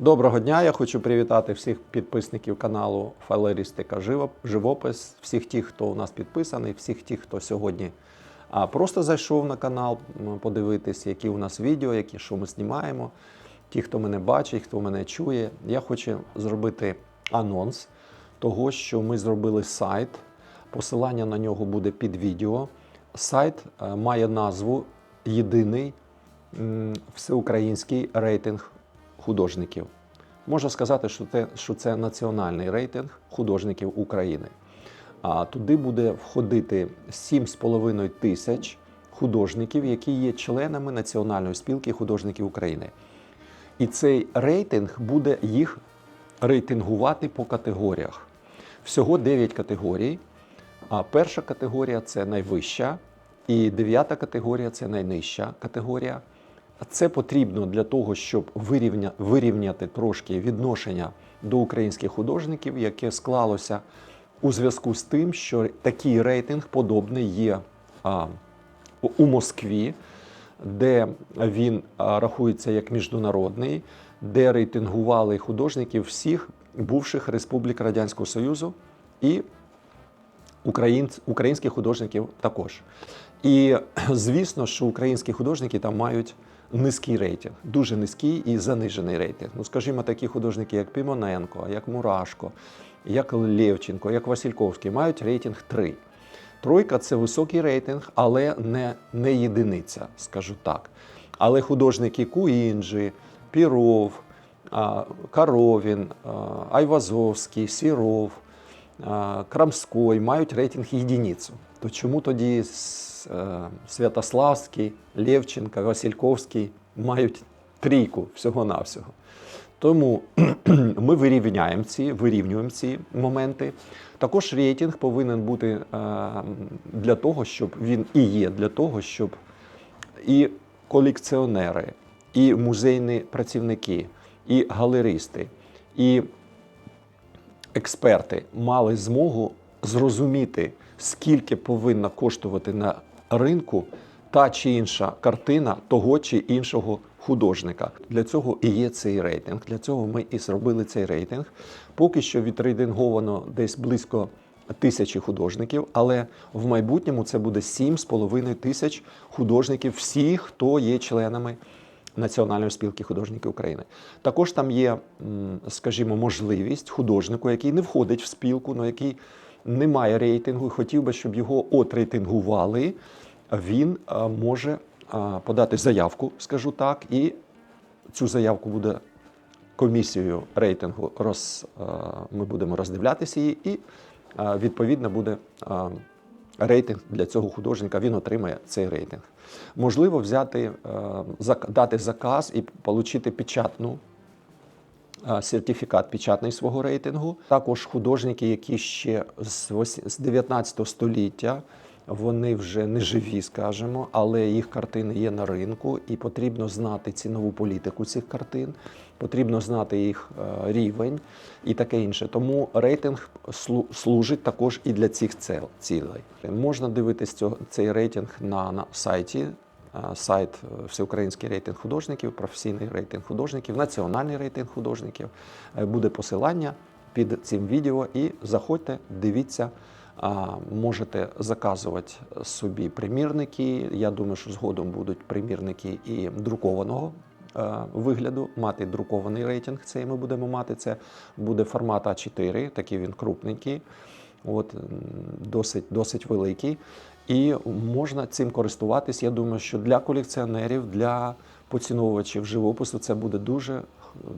Доброго дня! Я хочу привітати всіх підписників каналу Файлеристика Живопис, всіх тих, хто у нас підписаний, всіх тих, хто сьогодні просто зайшов на канал подивитись, які у нас відео, які що ми знімаємо. Ті, хто мене бачить, хто мене чує. Я хочу зробити анонс того, що ми зробили сайт. Посилання на нього буде під відео. Сайт е, має назву Єдиний всеукраїнський рейтинг художників. Можна сказати, що це, що це національний рейтинг художників України. А туди буде входити 7,5 тисяч художників, які є членами Національної спілки художників України. І цей рейтинг буде їх рейтингувати по категоріях. Всього 9 категорій. А перша категорія це найвища, і дев'ята категорія це найнижча категорія. Це потрібно для того, щоб вирівня, вирівняти трошки відношення до українських художників, яке склалося у зв'язку з тим, що такий рейтинг подобний є а, у- Москві, де він а, рахується як міжнародний, де рейтингували художників всіх бувших республік Радянського Союзу і українських художників також. І звісно, що українські художники там мають низький рейтинг, дуже низький і занижений рейтинг. Ну, скажімо, такі художники, як Пімоненко, як Мурашко, як Лєвченко, як Васильковський, мають рейтинг 3. Тройка це високий рейтинг, але не, не єдиниця, скажу так. Але художники Куінджі, Піров, Коровін, Айвазовський, Сіров, а, Крамской мають рейтинг єдиницю. То чому тоді е, Святославський, Лєвченко, Васильковський мають трійку всього-навсього? Тому ми вирівняємо ці, вирівнюємо ці моменти. Також рейтинг повинен бути е, для того, щоб він і є для того, щоб і колекціонери, і музейні працівники, і галеристи, і експерти мали змогу зрозуміти, скільки повинна коштувати на ринку та чи інша картина того чи іншого художника. Для цього і є цей рейтинг. Для цього ми і зробили цей рейтинг. Поки що відрейтинговано десь близько тисячі художників, але в майбутньому це буде 7,5 тисяч художників, всіх, хто є членами Національної спілки художників України. Також там є, скажімо, можливість художнику, який не входить в спілку, але який не має рейтингу і хотів би, щоб його отрейтингували, він може подати заявку, скажу так, і цю заявку буде комісією рейтингу роз, ми будемо роздивлятися її, і відповідно буде рейтинг для цього художника. Він отримає цей рейтинг. Можливо, взяти, е, дати заказ і отримати печатну е, сертифікат печатний свого рейтингу. Також художники, які ще з вось- з 19 століття. Вони вже не живі, скажімо, але їх картини є на ринку, і потрібно знати цінову політику цих картин, потрібно знати їх е, рівень і таке інше. Тому рейтинг слу- служить також і для цих цілей. Можна дивитись цього, цей рейтинг на сайті. Е, Сайт е, Всеукраїнський рейтинг художників, професійний рейтинг художників, національний рейтинг художників. Е, Буде посилання під цим відео. І заходьте, дивіться. Можете заказувати собі примірники. Я думаю, що згодом будуть примірники і друкованого вигляду, мати друкований рейтинг. Цей ми будемо мати. Це буде формат А4, такий він крупненький, от, досить, досить великий. І можна цим користуватись. Я думаю, що для колекціонерів, для поціновувачів живопису це буде дуже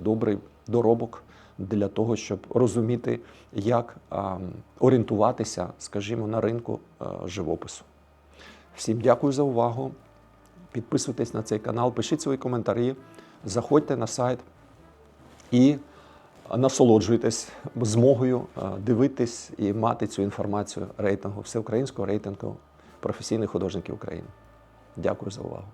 добрий доробок для того, щоб розуміти, як орієнтуватися, скажімо, на ринку живопису. Всім дякую за увагу. Підписуйтесь на цей канал, пишіть свої коментарі, заходьте на сайт і насолоджуйтесь змогою дивитись і мати цю інформацію рейтингу всеукраїнського рейтингу професійних художників України. Дякую за увагу.